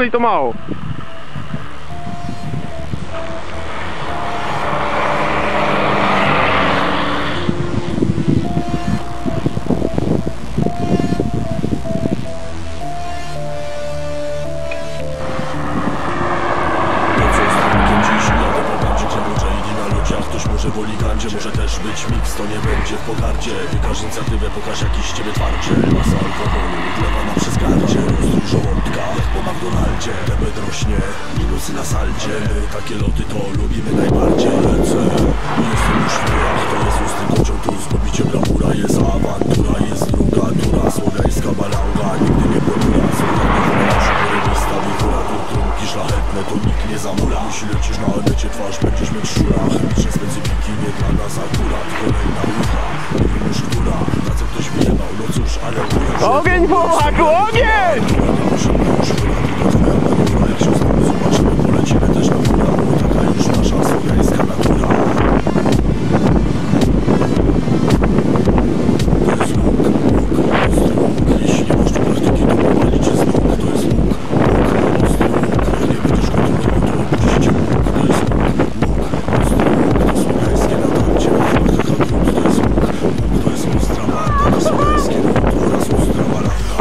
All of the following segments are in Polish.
cosplay to Ktoś może w oligandzie, może też być mix To nie będzie w pogardzie. Wykaż inicjatywę, pokaż jakiś ciebie twardzie. Masa alkoholu, wlewana przez gardzie. Rozrój żołądka, jak po McDonaldzie. Debet rośnie, minusy na saldzie. Takie loty to lubimy najbardziej. Lecę, jestem już w To jest ustny szlachetne, to nikt nie zamula. Jeśli lecisz na odecie, twarz będziesz mieć szura. Chemiczne specyfiki, nie dla nas akurat. Kolejna rucha, nie wiem już która Na co ktoś wyjebał, no cóż, ale uja Ogień po maku, ogień!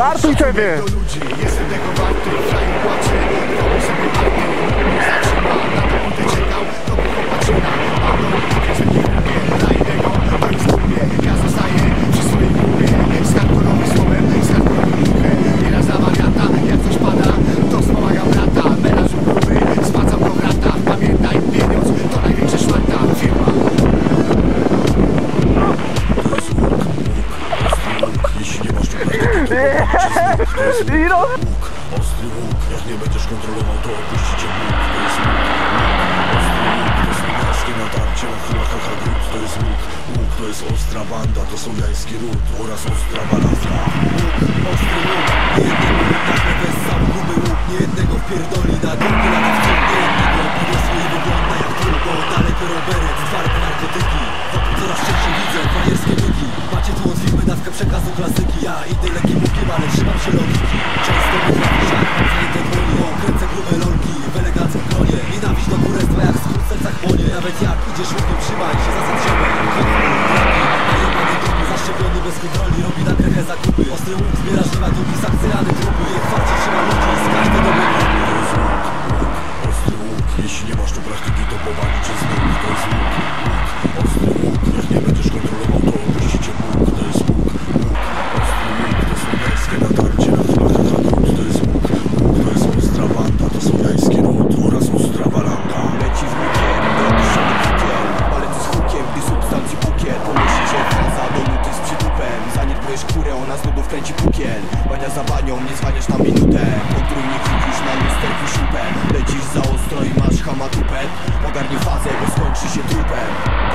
Startuj sobie! Jeśli nie masz To jest łuk, łuk, ostry łuk. Jak nie będziesz kontrolował, to opuścicie łuk. To jest łuk, łuk, ostry łuk To słowiańskie natarcie na chłopakach a grud To jest łuk, łuk, to jest ostra banda. To słowiański ród oraz ostra balafra Ostry łuk, nie jednego tak bez sam gruby łuk. Nie jednego wpierdoli na górkę lata w ciąg Nie jednego podniosły i wygląda jak trubo Dalej roberek, twarde narkotyki. Coraz częściej widzę frajerskie myki Macie tu od filmy dawkę przekazu klasyki Ja idę lekkim łukiem, ale trzymam się logiki. Często jak mam zajęte dłonie O, kręcę grube lolki w eleganckim kronie Nienawiść do kurestwa jak skrót serca chłonie Nawet jak idziesz łukiem, trzymaj się zasad braki, najebany dupy. Zaszczepiony bez kontroli, robi na krechę zakupy. Ostry łuk, zbiera żywa długi, sakcyrany trupy. Jak farcie trzyma ludzi z każdej dobrej grupy ostry łuk Jeśli nie masz tu praktyki, to powali cię z dostaniesz na minutę Potrójnie widzisz na lusterku siupę Lecisz za ostro i masz hamatupę. Ogarnij fazę, bo skończy się trupem.